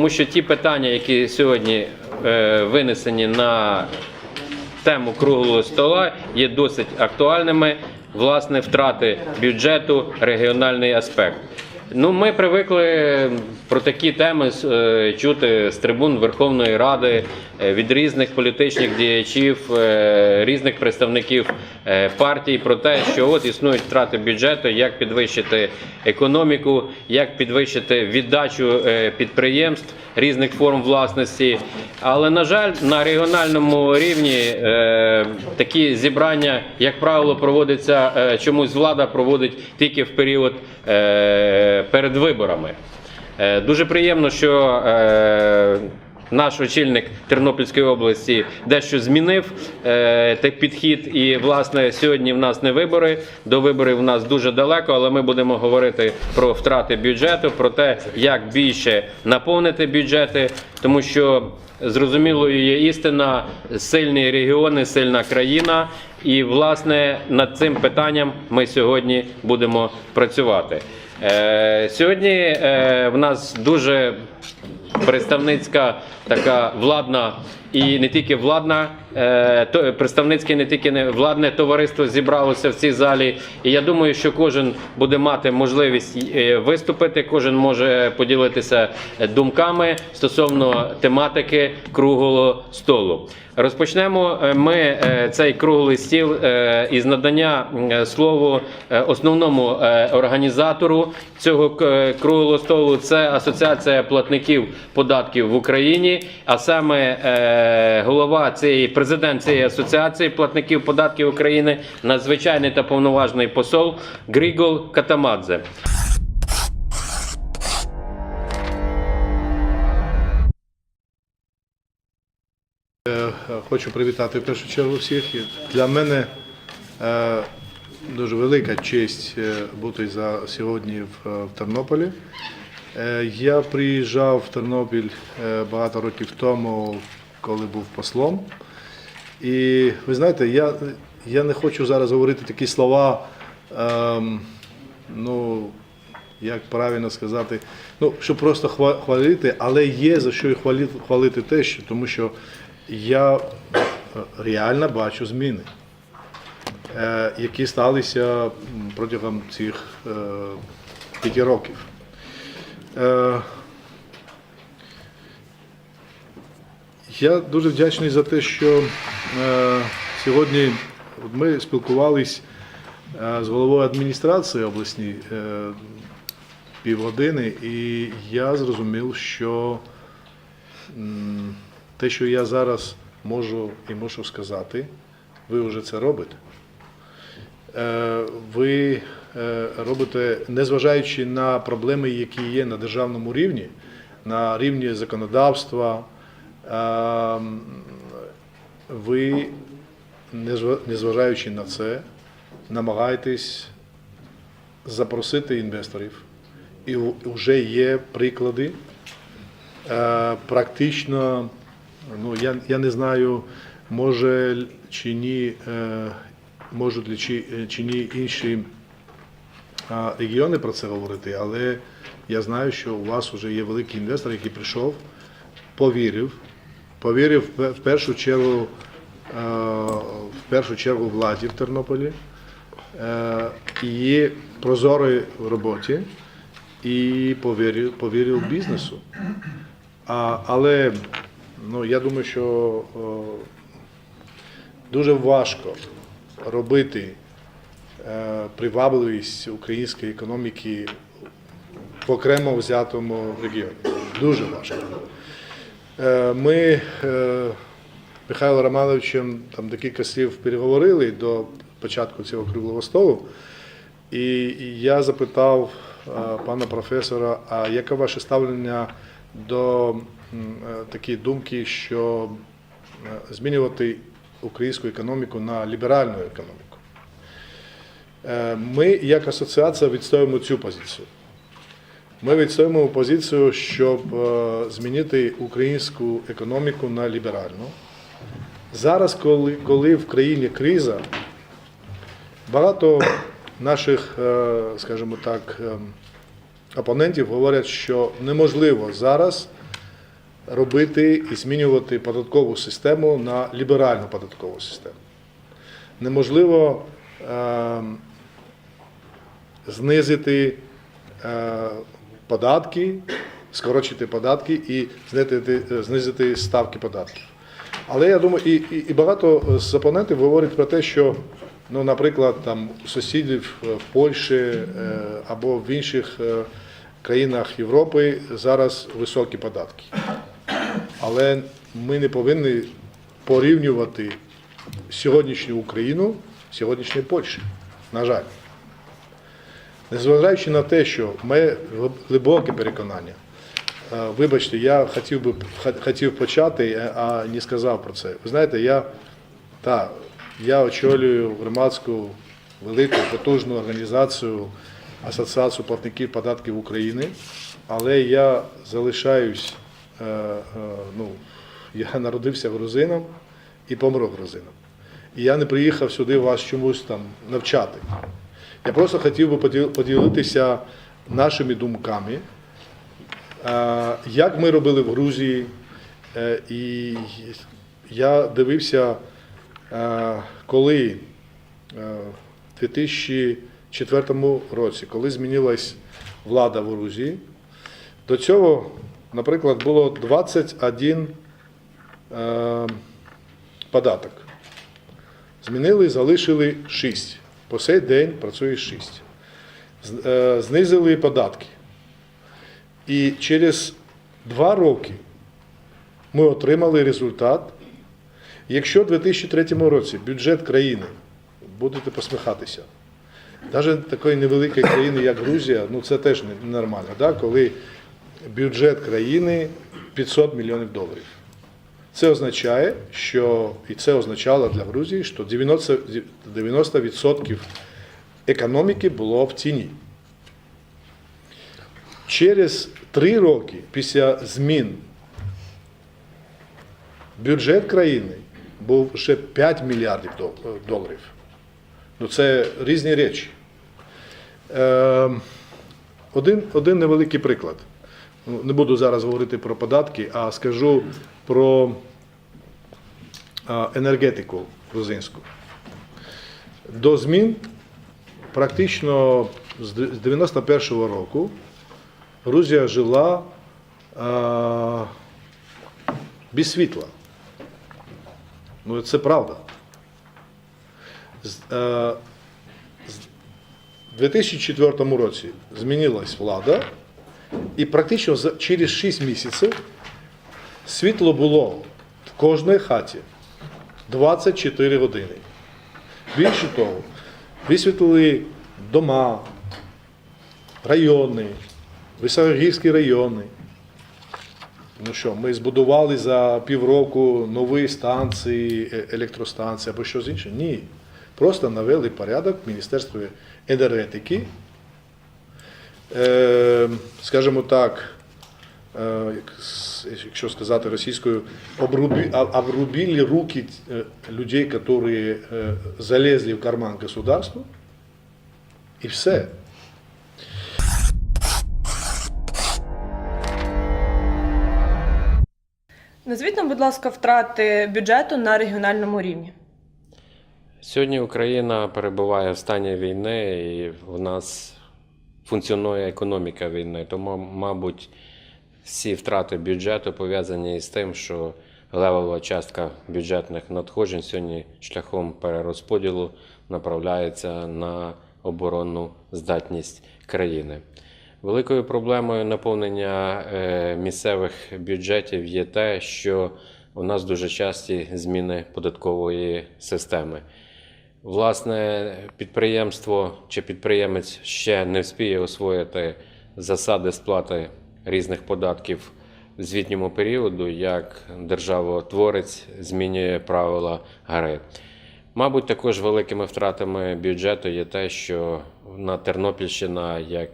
Тому що ті питання, які сьогодні е, винесені на тему круглого стола, є досить актуальними. Власне, втрати бюджету, регіональний аспект. Ну, ми привикли про такі теми е, чути з трибун Верховної Ради від різних політичних діячів, е, різних представників е, партій про те, що от існують втрати бюджету, як підвищити економіку, як підвищити віддачу е, підприємств різних форм власності. Але на жаль, на регіональному рівні е, такі зібрання, як правило, проводиться е, чомусь влада проводить тільки в період е, перед виборами. Е, Дуже приємно, що е, наш очільник Тернопільської області дещо змінив е, підхід. І власне сьогодні в нас не вибори. До виборів в нас дуже далеко, але ми будемо говорити про втрати бюджету, про те, як більше наповнити бюджети, тому що зрозумілою є істина, сильні регіони, сильна країна. І власне над цим питанням ми сьогодні будемо працювати. Е, сьогодні е, в нас дуже представницька така владна і не тільки владна, представницьке не тільки не владне товариство зібралося в цій залі. І я думаю, що кожен буде мати можливість е, виступити, кожен може поділитися е, думками стосовно тематики круглого столу. Розпочнемо е, ми е, цей круглий стіл е, із надання слову е, основному е, організатору цього е, круглого столу. Це Асоціація платників податків в Україні, а саме е, голова цієї президент цієї асоціації платників податків України, надзвичайний та повноважний посол Грігол Катамадзе. Е, Хочу привітати в першу чергу всіх. Для мене е, дуже велика честь е, бути за сьогодні в, Тернополі. Я приїжджав в Тернопіль багато років тому, коли був послом. І ви знаєте, я, я не хочу зараз говорити такі слова, ем, ну, як правильно сказати, ну, щоб просто хва- хвалити, але є за що і хвалити, хвалити те, що, тому що я е, реально бачу зміни, е, які сталися протягом цих е, п'яти років. Е, Я дуже вдячний за те, що сьогодні ми спілкувались е, з головою адміністрації обласній е, півгодини, і я зрозумів, що те, що я зараз можу і мушу сказати, ви вже це робите. Е, Ви е, робите, незважаючи на проблеми, які є на державному рівні, на рівні законодавства, е, ви, незважаючи на це, намагаєтесь запросити інвесторів. І вже є приклади. Е, Практично, ну я, я не знаю, може чи ні, е, можуть чи, чи ні інші регіони про це говорити, але я знаю, що у вас вже є великий інвестор, який прийшов, повірив, повірив в- першу чергу, е, в першу чергу владі в Тернополі е, і є роботі і повірив, повірив бізнесу. А, але ну, я думаю, що о, дуже важко робити е, привабливість української економіки в окремо взятому регіоні. Дуже важко. Е, Ми е, Михайлом Романовичем там декілька слів переговорили до початку цього круглого столу. І я запитав е, пана професора, а яке ваше ставлення до такої думки, що змінювати українську економіку на ліберальну економіку? Ми, як асоціація, відстоюємо цю позицію. Ми відстоюємо позицію, щоб е, змінити українську економіку на ліберальну. Зараз, коли, коли в країні криза, багато наших, е, скажімо так, ем, опонентів говорять, що неможливо зараз робити і змінювати податкову систему на ліберальну податкову систему. Неможливо е, знизити е, податки, скорочити податки і знизити, знизити ставки податків. Але я думаю, і, і, і багато з опонентів говорять про те, що, ну, наприклад, там сусідів е, в Польщі е, або в інших е, країнах Європи зараз високі податки. Але ми не повинні порівнювати сьогоднішню Україну з сьогоднішньою Польщею. На жаль. Незважаючи на те, що моє глибоке переконання, е, вибачте, я хотів би хотів почати, е, а не сказав про це. Ви знаєте, я, та, я очолюю громадську велику потужну організацію Асоціацію платників податків України, але я залишаюсь, е, ну, я народився грузином і помру грузином. І я не приїхав сюди вас чомусь там навчати. Я просто хотів би поділитися нашими думками, як ми робили в Грузії. Е, І я дивився, е, коли е, в 2004 році, коли змінилась влада в Грузії, до цього, наприклад, було 21 е, податок. Змінили, залишили 6. По сей день працює 6. Е, Знизили податки. І через 2 роки ми отримали результат. Якщо в 2003 році бюджет країни, будете посміхатися, навіть такої невеликої країни, як Грузія, ну це теж не- нормально, да? коли бюджет країни 500 мільйонів доларів. Це означає, що і це означало для Грузії, що 90%, 90% економіки було в тіні. Через три роки після змін бюджет країни був ще 5 мільярдів доларів. Ну, це різні речі. Е, один, один невеликий приклад. Ну, Не буду зараз говорити про податки, а скажу про енергетику грузинську. До змін практично з д- 91-го року Грузія жила а, без світла. Ну, це правда. З, з- 2004 році змінилась влада, і практично через 6 місяців світло було в кожній хаті 24 години. Більше того, висвітлили дома, райони, високогірські райони. Ну що, ми збудували за півроку нові станції, е- електростанції або щось інше? Ні. Просто навели порядок в енергетики. Е, скажімо так, е, якщо сказати російською, обруби, обрубили руки е, людей, які е, залезли в карман государства, і все. Назвіть нам, будь ласка, втрати бюджету на регіональному рівні. Сьогодні Україна перебуває в стані війни, і в нас функціонує економіка війни. Тому, мабуть, всі втрати бюджету пов'язані із тим, що левова частка бюджетних надходжень сьогодні шляхом перерозподілу направляється на оборонну здатність країни. Великою проблемою наповнення е, місцевих бюджетів є те, що у нас дуже часті зміни податкової системи. Власне, підприємство чи підприємець ще не вспіє освоїти засади сплати різних податків в звітньому періоду, як державотворець змінює правила гри. Мабуть, також великими втратами бюджету є те, що на Тернопільщина, як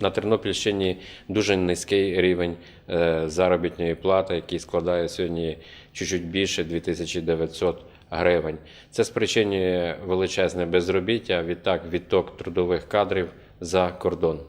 на Тернопільщині дуже низький рівень е, заробітної плати, який складає сьогодні чуть-чуть більше 2900 гривень. Це спричинює величезне безробіття, відтак відток трудових кадрів за кордон.